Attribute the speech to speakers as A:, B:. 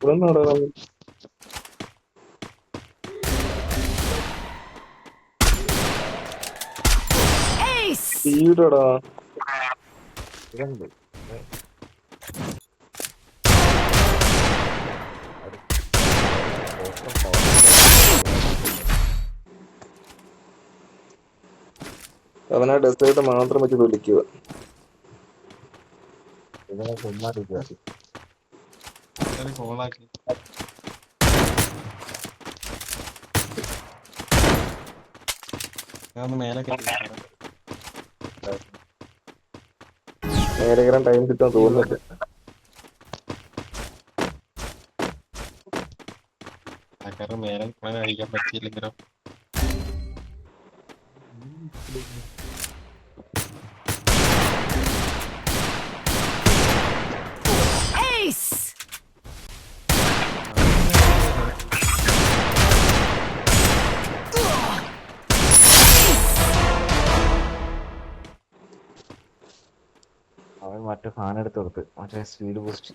A: ഇവിടെ നടന്നു സ്പീഡടാ അവനാ ഡെസേർട്ട് മാത്രം വെച്ച് തൊലിക്കുക
B: ഇതിനെ ചുമ്മാതിരിക്കുക
C: കോളാക്കി ഞാൻ ഒന്ന് മേലെ കയറ്റി
A: നേരെ കയറാൻ ടൈം കിട്ടാൻ തോന്നുന്നില്ല
C: ആൾക്കാരുടെ മേലെ അടിക്കാൻ പറ്റിയില്ലെങ്കിലോ
B: അവൻ മറ്റേ ഫാൻ എടുത്ത് കൊടുത്ത്. മറ്റേ സ്പീഡ് ബൂസ്റ്റ്